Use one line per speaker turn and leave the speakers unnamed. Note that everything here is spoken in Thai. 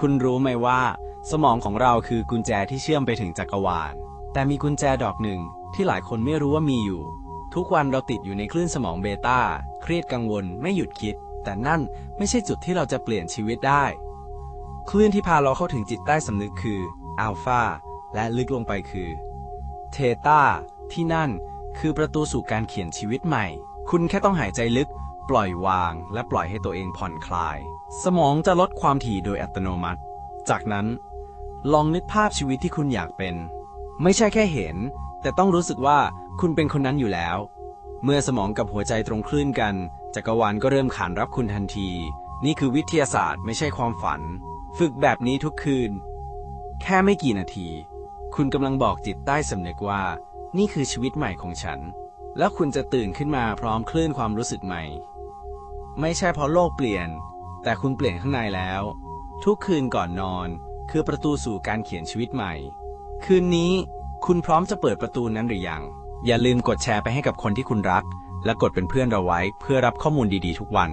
คุณรู้ไหมว่า สมองของเราคือกุญแจที่เชื่อมไปถึงจักรวาล แต่มีกุญแจดอกหนึ่งที่หลายคนไม่รู้ว่ามีอยู่ ทุกวันเราติดอยู่ในคลื่นสมองเบต้า เครียดกังวล ไม่หยุดคิด แต่นั่นไม่ใช่จุดที่เราจะเปลี่ยนชีวิตได้ คลื่นที่พาเราเข้าถึงจิตใต้สำนึกคืออัลฟาและลึกลงไปคือเทตาที่นั่นคือประตูสู่การเขียนชีวิตใหม่ คุณแค่ต้องหายใจลึก ปล่อยวาง และปล่อยให้ตัวเองผ่อนคลาย สมองจะลดความถี่โดยอัตโนมัติ จากนั้น ลองนึกภาพชีวิตที่คุณอยากเป็น ไม่ใช่แค่เห็น แต่ต้องรู้สึกว่าคุณเป็นคนนั้นอยู่แล้ว เมื่อสมองกับหัวใจตรงคลื่นกัน จักรวาลก็เริ่มขานรับคุณทันที นี่คือวิทยาศาสตร์ไม่ใช่ความฝัน ฝึกแบบนี้ทุกคืน แค่ไม่กี่นาที คุณกำลังบอกจิตใต้สำนึกว่า นี่คือชีวิตใหม่ของฉัน แล้วคุณจะตื่นขึ้นมาพร้อมคลื่นความรู้สึกใหม่ ไม่ใช่เพราะโลกเปลี่ยน แต่คุณเปลี่ยนข้างในแล้ว ทุกคืนก่อนนอน คือประตูสู่การเขียนชีวิตใหม่ คืนนี้คุณพร้อมจะเปิดประตูนั้นหรือยัง อย่าลืมกดแชร์ไปให้กับคนที่คุณรัก และกดเป็นเพื่อนเราไว้เพื่อรับข้อมูลดีๆ ทุกวัน